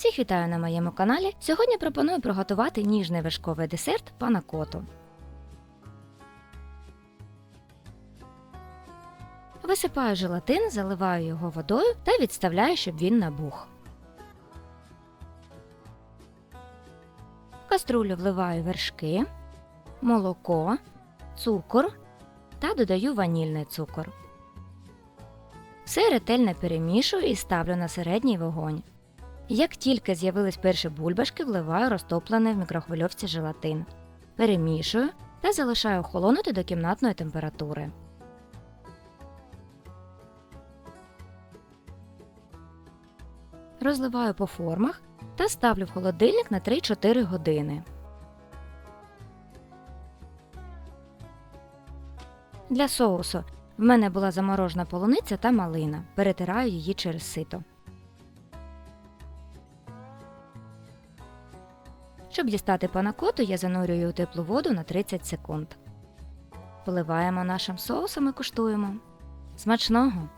Всіх вітаю на моєму каналі. Сьогодні пропоную приготувати ніжний вершковий десерт панакоту. Висипаю желатин, заливаю його водою та відставляю, щоб він набух. В каструлю вливаю вершки, молоко, цукор та додаю ванільний цукор. Все ретельно перемішую і ставлю на середній вогонь. Як тільки з'явились перші бульбашки, вливаю розтоплений в мікрохвильовці желатин. Перемішую та залишаю охолонути до кімнатної температури. Розливаю по формах та ставлю в холодильник на 3-4 години. Для соусу в мене була заморожена полуниця та малина. Перетираю її через сито. Щоб дістати панакоту, я занурюю у теплу воду на 30 секунд. Поливаємо нашим соусом і куштуємо. Смачного!